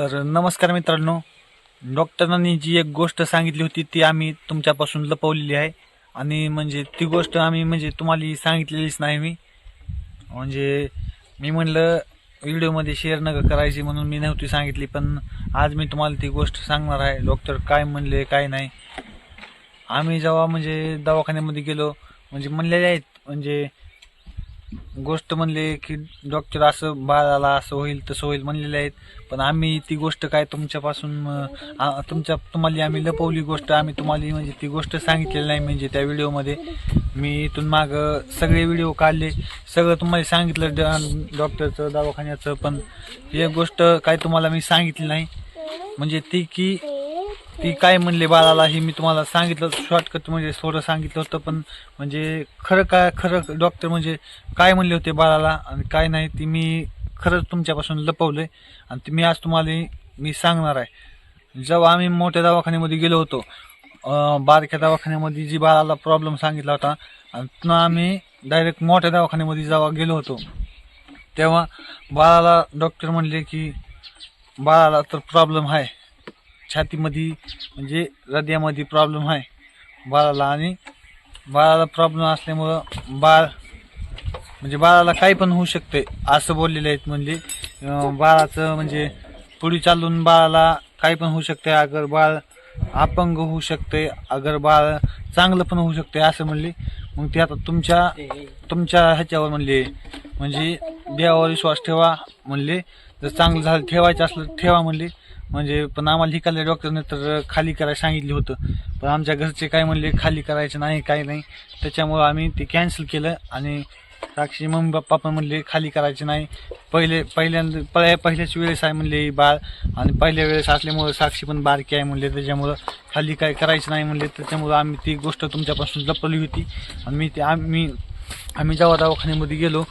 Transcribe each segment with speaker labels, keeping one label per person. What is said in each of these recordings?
Speaker 1: तर नमस्कार मित्रांनो. डॉक्टरांनी जी एक गोष्ट सांगितली होती ती आम्ही तुमच्यापासून लपवलेली आहे. आणि म्हणजे ती गोष्ट आम्ही म्हणजे तुम्हाला सांगितलेलीच नाही मी. म्हणजे मी म्हणलं व्हिडिओमध्ये शेअर नका करायची म्हणून मी नव्हती सांगितली पण आज मी तुम्हाला ती गोष्ट सांगणार आहे. डॉक्टर काय म्हणले काय नाही. आम्ही जेव्हा म्हणजे दवाखान्यामध्ये गेलो म्हणजे म्हणलेले आहेत म्हणजे गोष्ट म्हणले की डॉक्टर असं बाळाला असं होईल तसं होईल म्हणलेले आहेत. पण आम्ही ती गोष्ट काय तुमच्यापासून आ- तुमच्या तुम्हाला आम्ही लपवली गोष्ट आम्ही तुम्हाला म्हणजे ती गोष्ट सांगितलेली नाही म्हणजे त्या व्हिडिओमध्ये. मी इथून माग सगळे व्हिडिओ काढले. सगळं तुम्हाला सांगितलं ड- डॉक्टरचं दवाखान्याचं पण हे एक गोष्ट काय तुम्हाला मी सांगितली नाही. म्हणजे ती की ती काय म्हणले बाळाला हे मी तुम्हाला सांगितलं शॉर्टकट म्हणजे थोडं सांगितलं होतं पण म्हणजे खरं काय खरं डॉक्टर म्हणजे काय म्हणले होते बाळाला आणि काय नाही ती मी खरंच तुमच्यापासून लपवलंय आणि ती मी आज तुम्हाला मी सांगणार आहे. जेव्हा आम्ही मोठ्या दवाखान्यामध्ये गेलो होतो बारक्या दवाखान्यामध्ये जी बाळाला प्रॉब्लेम सांगितला होता आणि पुन्हा आम्ही डायरेक्ट मोठ्या दवाखान्यामध्ये जेव्हा गेलो होतो तेव्हा बाळाला डॉक्टर म्हणले की बाळाला तर प्रॉब्लेम आहे. छातीमध्ये म्हणजे हृदयामध्ये प्रॉब्लेम आहे बाळाला. आणि बाळाला प्रॉब्लेम असल्यामुळं बाळ म्हणजे बाळाला काही पण होऊ शकते असं बोललेले आहेत म्हणजे. बाळाचं म्हणजे पुढे चालून बाळाला काही पण होऊ शकते. अगर बाळ अपंग होऊ शकते अगर बाळ चांगलं पण होऊ शकते असं म्हणले. मग ते आता तुमच्या तुमच्या ह्याच्यावर म्हणले. म्हणजे देवावर विश्वास ठेवा म्हणले. जर चांगलं झालं ठेवायचं असलं तर ठेवा म्हणले. म्हणजे पण आम्हाला हिकाल्या डॉक्टरने तर खाली करायला सांगितलं होतं. पण आमच्या घरचे काय म्हणले खाली करायचं नाही काय नाही. त्याच्यामुळं आम्ही ते कॅन्सल केलं आणि साक्षी मम्मी पप्पा पण म्हणले खाली करायचे नाही. पहिले पहिल्यांदा पहि- पहिल्याच वेळेस आहे म्हणले बाळ. आणि पहिल्या वेळेस असल्यामुळं साक्षी पण बारकी आहे म्हणले त्याच्यामुळं खाली काय करायचं नाही म्हणले. त्याच्यामुळं आम्ही ती गोष्ट तुमच्यापासून लपवली होती. आणि मी ते आम्ही आम्ही जेव्हा दवाखान्यामध्ये गेलो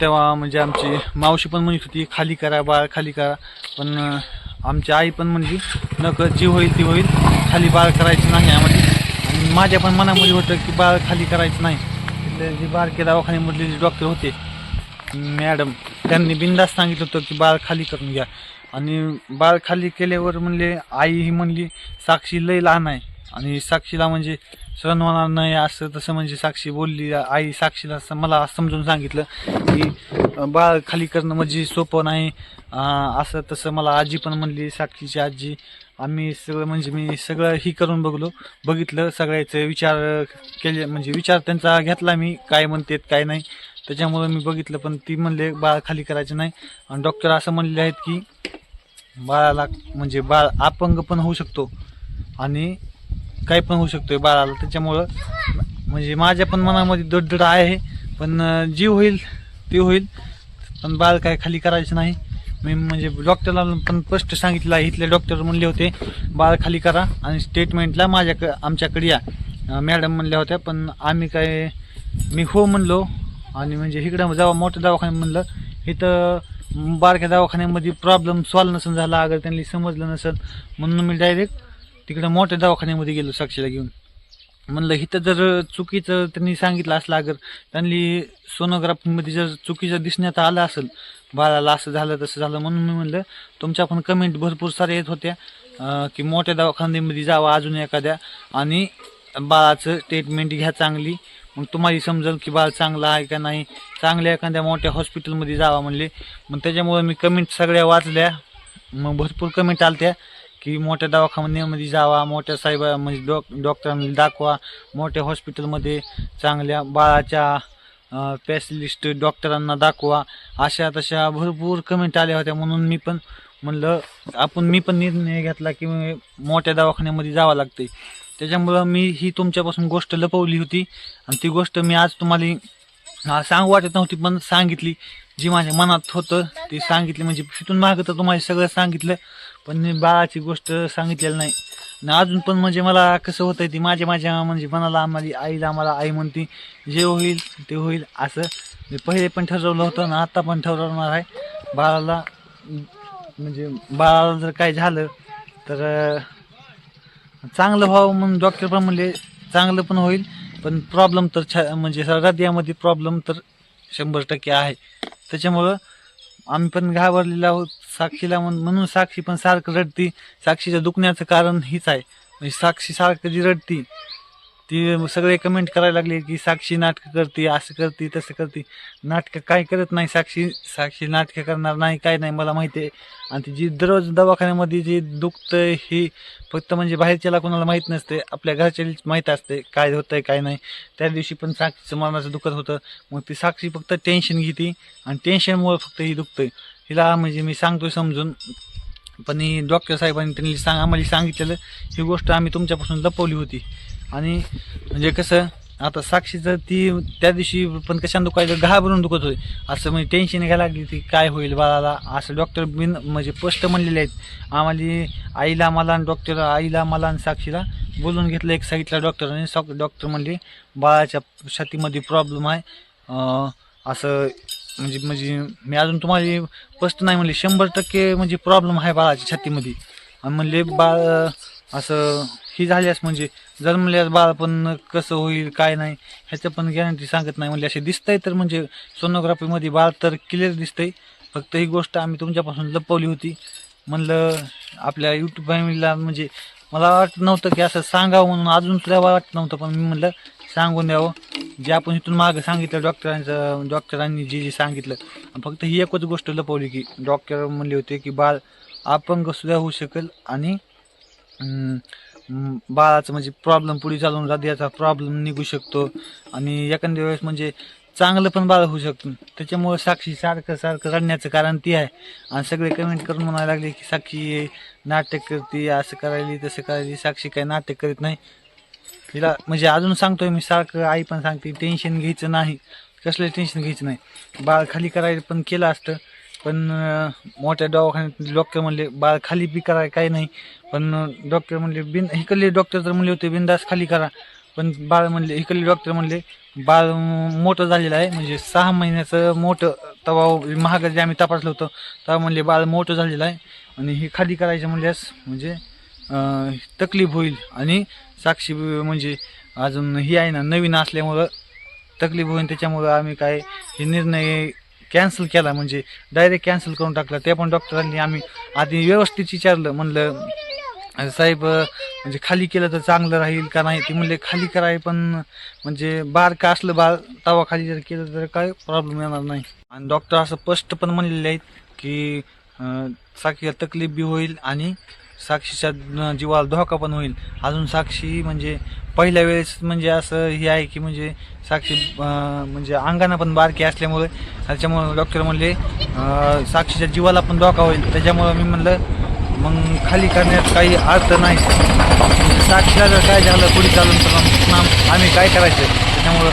Speaker 1: तेव्हा म्हणजे आमची मावशी पण म्हणत होती खाली करा बाळ खाली करा. पण आमची आई पण म्हणली नक जी होईल ती होईल. खाली बाळ करायची नाही यामध्ये आणि माझ्या पण मनामध्ये होतं की बाळ खाली करायचं नाही. तिथले जे बारके दवाखान्यामधले जे डॉक्टर होते मॅडम त्यांनी बिंदास सांगितलं होतं की बाळ खाली करून घ्या. आणि बाळ खाली केल्यावर म्हणले आई ही म्हणली साक्षी लय लहान आहे. आणि साक्षीला म्हणजे सण होणार नाही असं तसं म्हणजे साक्षी बोलली आई साक्षीला असं मला समजून सांगितलं की बाळ खाली करणं म्हणजे सोपं नाही. असं तसं मला आजी पण म्हणली साक्षीची आजी. आम्ही सगळं म्हणजे मी सगळं ही करून बघलो बघितलं सगळ्याचे विचार केले म्हणजे विचार त्यांचा घेतला मी काय म्हणतेत काय नाही. त्याच्यामुळं मी बघितलं पण ती म्हणले बाळ खाली करायचं नाही. आणि डॉक्टर असं म्हणले आहेत की बाळाला म्हणजे बाळ अपंग पण होऊ शकतो. आणि काही पण होऊ शकतो बाळाला. त्याच्यामुळं म्हणजे माझ्या पण मनामध्ये दडदड आहे पण जी होईल ती होईल. पण बाळ काय खाली करायचं नाही. मी म्हणजे डॉक्टरला पण स्पष्ट सांगितलं आहे. इथले डॉक्टर म्हणले होते बाळ खाली करा आणि स्टेटमेंटला माझ्याक आमच्याकडे या. मॅडम म्हणल्या होत्या पण आम्ही काय मी हो म्हणलो आणि म्हणजे इकडं जेव्हा मोठ्या दवाखान्यात म्हणलं. इथं बारक्या दवाखान्यामध्ये प्रॉब्लेम सॉल्व नसेल झाला अगर त्यांनी समजलं नसेल. म्हणून मी डायरेक्ट तिकडं मोठ्या दवाखान्यामध्ये गेलो साक्षीला घेऊन. म्हणलं इथं जर चुकीचं त्यांनी सांगितलं असलं अगर त्यांनी सोनोग्राफीमध्ये जर चुकीचं दिसण्यात आलं असेल बाळाला असं झालं तसं झालं म्हणून मी म्हणलं तुमच्या पण कमेंट भरपूर साऱ्या येत होत्या की मोठ्या दवाखान्यामध्ये जावं अजून एखाद्या आणि बाळाचं ट्रीटमेंट घ्या चांगली. मग तुम्हाला समजेल की बाळ चांगला आहे का नाही. चांगल्या एखाद्या मोठ्या हॉस्पिटलमध्ये जावा म्हणले. मग त्याच्यामुळे मी कमेंट सगळ्या वाचल्या. मग भरपूर कमेंट आलत्या. की मोठ्या दवाखान्यामध्ये जावा मोठ्या साहेब म्हणजे डॉक डॉक्टरांना दाखवा मोठ्या हॉस्पिटलमध्ये चांगल्या बाळाच्या स्पेशलिस्ट डॉक्टरांना दाखवा अशा तशा भरपूर कमेंट आल्या होत्या. म्हणून मी पण म्हणलं आपण मी पण निर्णय घेतला की मोठ्या दवाखान्यामध्ये जावं लागते त्याच्यामुळं मी ही तुमच्यापासून गोष्ट लपवली होती. आणि ती गोष्ट मी आज तुम्हाला सांगू वाटत नव्हती पण सांगितली. जी माझ्या मनात होतं ती सांगितली. म्हणजे तिथून मागं तर तुम्हाला सगळं सांगितलं. पण मी बाळाची गोष्ट सांगितलेली नाही. आणि अजून पण म्हणजे मला कसं होतं ती माझ्या माझ्या म्हणजे मनाला आम्हाला आईला आम्हाला आई म्हणते जे होईल ते होईल असं मी पहिले पण ठरवलं होतं ना आत्ता पण ठरवणार आहे. बाळाला म्हणजे बाळाला जर काय झालं तर चांगलं व्हावं म्हणून डॉक्टर पण म्हणले चांगलं पण होईल पण प्रॉब्लेम तर छा म्हणजे हृदयामध्ये प्रॉब्लेम तर शंभर टक्के आहे. त्याच्यामुळं आम्ही पण घाबरलेलो आहोत. साक्षीला म्हणून साक्षी पण सारखं रडती. साक्षीच्या दुखण्याचं कारण हीच आहे. म्हणजे साक्षी सारखं जी रडती ती सगळे कमेंट करायला लागले की साक्षी नाटकं करते असं करते तसं करते. नाटकं काय करत नाही साक्षी? साक्षी नाटकं करणार नाही काय नाही मला माहिती आहे. आणि ती जी दररोज दवाखान्यामध्ये जी दुखतं हे फक्त म्हणजे बाहेरच्याला कोणाला माहीत नसते. आपल्या घरच्यालाच माहीत असते काय होतंय काय नाही. त्या दिवशी पण साक्षीचं मरणाचं दुखत होतं. मग ती साक्षी फक्त टेन्शन घेते आणि टेन्शनमुळे फक्त ही दुखतंय. हिला म्हणजे मी सांगतो समजून. पण ही डॉक्टर साहेबांनी त्यांनी सांग आम्हाला सांगितलेलं ही गोष्ट आम्ही तुमच्यापासून लपवली होती. आणि म्हणजे कसं आता साक्षीचं ती त्या दिवशी पण कशाने दुखायचं? घाबरून दुखत होते असं म्हणजे टेन्शन घ्यायला लागली ती काय होईल बाळाला? असं डॉक्टर बिन म्हणजे स्पष्ट म्हणलेले आहेत. आम्हाला आईला मला आणि डॉक्टर आईला मला आणि साक्षीला बोलून घेतलं एक साईडला डॉक्टरने सॉ डॉक्टर म्हणले बाळाच्या छातीमध्ये प्रॉब्लेम आहे. असं म्हणजे म्हणजे मी अजून तुम्हाला स्पष्ट नाही म्हणले. शंभर टक्के म्हणजे प्रॉब्लेम आहे बाळाच्या छातीमध्ये. आणि म्हणले बाळ असं ही झाल्यास म्हणजे जन्मल्यास बाळ पण कसं होईल काय नाही ह्याचं पण गॅरंटी सांगत नाही म्हणजे असे दिसतंय तर म्हणजे सोनोग्राफीमध्ये बाळ तर क्लिअर दिसतंय. फक्त ही गोष्ट आम्ही तुमच्यापासून लपवली होती. म्हणलं आपल्या यूट्यूब फॅमिलीला म्हणजे मला वाटत नव्हतं की असं सांगावं म्हणून. अजून सुद्धा वाटत नव्हतं पण मी म्हणलं सांगून द्यावं. जे आपण इथून मागं सांगितलं डॉक्टरांचं डॉक्टरांनी जे जे सांगितलं. फक्त ही एकच गोष्ट लपवली की डॉक्टर म्हणले होते की बाळ अपंग सुद्धा होऊ शकेल आणि बाळाचं म्हणजे प्रॉब्लेम पुढे चालून हृदयाचा प्रॉब्लेम निघू शकतो. आणि एखाद्या वेळेस म्हणजे चांगलं पण बाळ होऊ शकतं. त्याच्यामुळे साक्षी सारखं सारखं रडण्याचं कारण ती आहे. आणि सगळे कमेंट करून म्हणायला लागले की साक्षी नाटक करते असं करायली तसं करायली. साक्षी काही नाटक करीत नाही. तिला म्हणजे अजून सांगतोय मी सारखं आई पण सांगते टेन्शन घ्यायचं नाही. कसलं टेन्शन घ्यायचं नाही. बाळ खाली करायला पण केलं असतं पण मोठ्या दवाखान्यात डॉक्टर म्हणले बाळ खाली बी कराय काही नाही. पण डॉक्टर म्हणले बिन इकडले डॉक्टर तर म्हणले होते बिनदास खाली करा. पण बाळ म्हणले इकडले डॉक्टर म्हणले बाळ मोठं झालेलं आहे म्हणजे सहा महिन्याचं मोठं तवा महाग जे आम्ही तपासलं होतं तेव्हा म्हणले बाळ मोठं झालेलं आहे. आणि हे खाली करायचं म्हणल्यास म्हणजे तकलीफ होईल आणि साक्षी म्हणजे अजून ही आहे ना नवीन असल्यामुळं तकलीफ होईल त्याच्यामुळं आम्ही काय हे निर्णय कॅन्सल केला. म्हणजे डायरेक्ट कॅन्सल करून टाकला. ते पण डॉक्टरांनी आम्ही आधी व्यवस्थित विचारलं. म्हणलं साहेब म्हणजे खाली केलं तर चांगलं राहील का नाही? ते म्हणले खाली कराय पण म्हणजे बार का असलं बार तवा खाली जर केलं तर काय प्रॉब्लेम येणार नाही. आणि डॉक्टर असं स्पष्ट पण म्हणलेले आहेत की अं, तकलीफ बी होईल आणि साक्षीच्या जीवाला धोका पण होईल. अजून साक्षी म्हणजे पहिल्या वेळेस म्हणजे असं हे आहे की म्हणजे साक्षी म्हणजे अंगानं पण बारकी असल्यामुळे त्याच्यामुळं डॉक्टर म्हणले साक्षीच्या जीवाला पण धोका होईल. त्याच्यामुळं मी म्हणलं मग खाली करण्यात काही अर्थ नाही. म्हणजे साक्षीला जर काय झालं पुढे चालून तर आम्ही काय करायचं? त्याच्यामुळं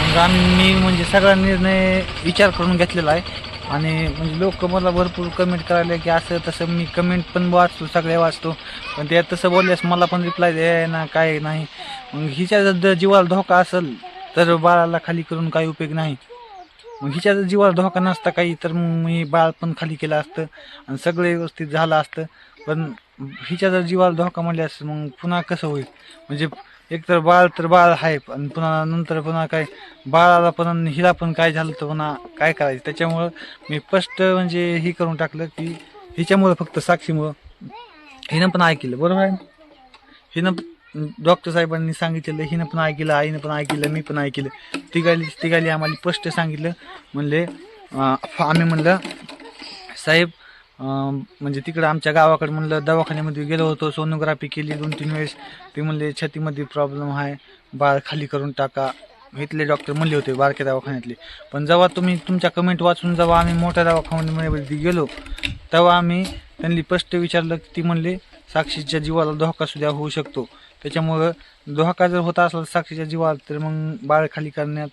Speaker 1: मग आम्ही म्हणजे सगळा निर्णय विचार करून घेतलेला आहे. आणि म्हणजे लोक मला भरपूर कमेंट करायले की असं तसं मी कमेंट पण वाचतो सगळे वाचतो. पण ते तसं बोलल्यास मला पण रिप्लाय द्याय ना काय नाही. मग हिच्या जर जीवाला धोका असेल तर बाळाला खाली करून काही उपयोग नाही. मग हिच्या जर जीवाला धोका नसता काही तर मग मी बाळ पण खाली केलं असतं आणि सगळं व्यवस्थित झालं असतं. पण हिच्या जर जीवाला धोका म्हणल्यास मग पुन्हा कसं होईल? म्हणजे एकतर बाळ तर बाळ आहे आणि पुन्हा नंतर पुन्हा काय बाळाला पण आणि हिला पण काय झालं तर पुन्हा काय करायचं? त्याच्यामुळं मी स्पष्ट म्हणजे हे करून टाकलं की हिच्यामुळं फक्त साक्षीमुळं. हिनं पण ऐकलं बरोबर आहे हिनं डॉक्टर साहेबांनी सांगितलेलं हिनं पण ऐकलं आईनं पण ऐकलं मी पण ऐकलं. तिघाली तिघाली आम्हाला स्पष्ट सांगितलं. म्हणले आम्ही म्हणलं साहेब म्हणजे तिकडं आमच्या गावाकडे म्हणलं दवाखान्यामध्ये गेलो होतो सोनोग्राफी केली दोन तीन वेळेस. ते म्हणले छातीमध्ये प्रॉब्लेम आहे बाळ खाली करून टाका. इथले डॉक्टर म्हणले होते बारक्या दवाखान्यातले. पण जेव्हा तुम्ही तुमच्या कमेंट वाचून जेव्हा आम्ही मोठ्या दवाखान्यामध्ये गेलो तेव्हा आम्ही त्यांनी स्पष्ट विचारलं की ती म्हणले साक्षीच्या जीवाला धोका सुद्धा होऊ शकतो. त्याच्यामुळं धोका जर होता असला साक्षीच्या जीवाला तर मग बाळ खाली करण्यात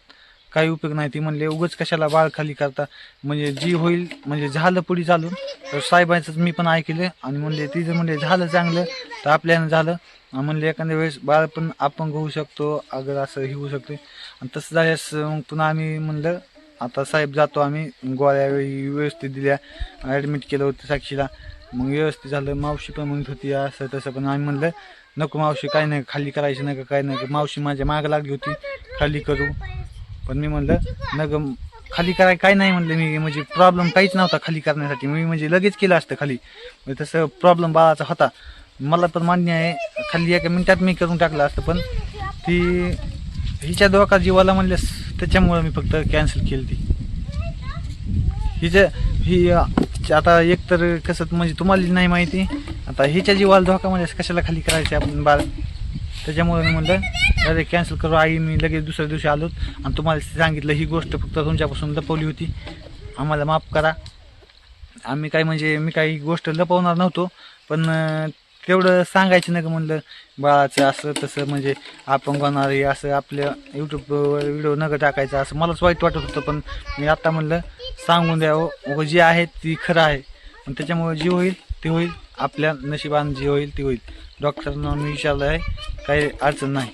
Speaker 1: काही उपयोग नाही. ती म्हणले उगच कशाला बाळ खाली करता? म्हणजे जी होईल म्हणजे झालं पुढे चालून. तर साहेबांचंच मी पण ऐकलं आणि म्हणले ती जर म्हणले झालं चांगलं तर आपल्यानं झालं. म्हणले एखाद्या वेळेस बाळ पण आपण होऊ शकतो अगर असं हे होऊ शकते आणि तसं झाल्यास मग पुन्हा आम्ही म्हणलं आता साहेब जातो आम्ही. गोळ्या वेळी व्यवस्थित दिल्या ॲडमिट केलं होतं साक्षीला. मग व्यवस्थित झालं मावशी पण म्हणत होती असं तसं. पण आम्ही म्हणलं नको मावशी काय नाही खाली करायचं नाही का काय नाही का मावशी माझ्या माग लागली होती खाली करू. पण मी म्हणलं नग खाली कराय काय नाही म्हणलं मी म्हणजे प्रॉब्लेम काहीच नव्हता खाली करण्यासाठी. मी म्हणजे लगेच केलं असतं खाली. म्हणजे तसं प्रॉब्लेम बाळाचा होता. मला पण मान्य आहे खाली एका मिनिटात मी करून टाकलं असतं पण ती हिच्या धोका जीवाला म्हणल्यास त्याच्यामुळं मी फक्त कॅन्सल केली ती. हिचं ही आता एक तर कसं म्हणजे तुम्हाला नाही माहिती आता हिच्या जीवाला धोका म्हणजे कशाला खाली करायचं आपण बाळ? त्याच्यामुळे मी म्हणलं अरे कॅन्सल करू. आई मी लगेच दुसऱ्या दिवशी आलो आणि तुम्हाला सांगितलं ही गोष्ट फक्त तुमच्यापासून लपवली होती. आम्हाला माफ करा. आम्ही काय म्हणजे मी काही गोष्ट लपवणार नव्हतो पण तेवढं सांगायचं नाही का म्हणलं बाळाचं असं तसं म्हणजे आपण होणार हे असं आपल्या यूट्यूबवर व्हिडिओ नका टाकायचं. असं मलाच वाईट वाटत होतं पण मी आत्ता म्हणलं सांगून द्यावं व हो. जे आहे ती खरं आहे. पण त्याच्यामुळे जे होईल ते होईल. आपल्या नशिबान जे होईल ते होईल. डॉक्टरांना मी विचारलं आहे काही अडचण नाही.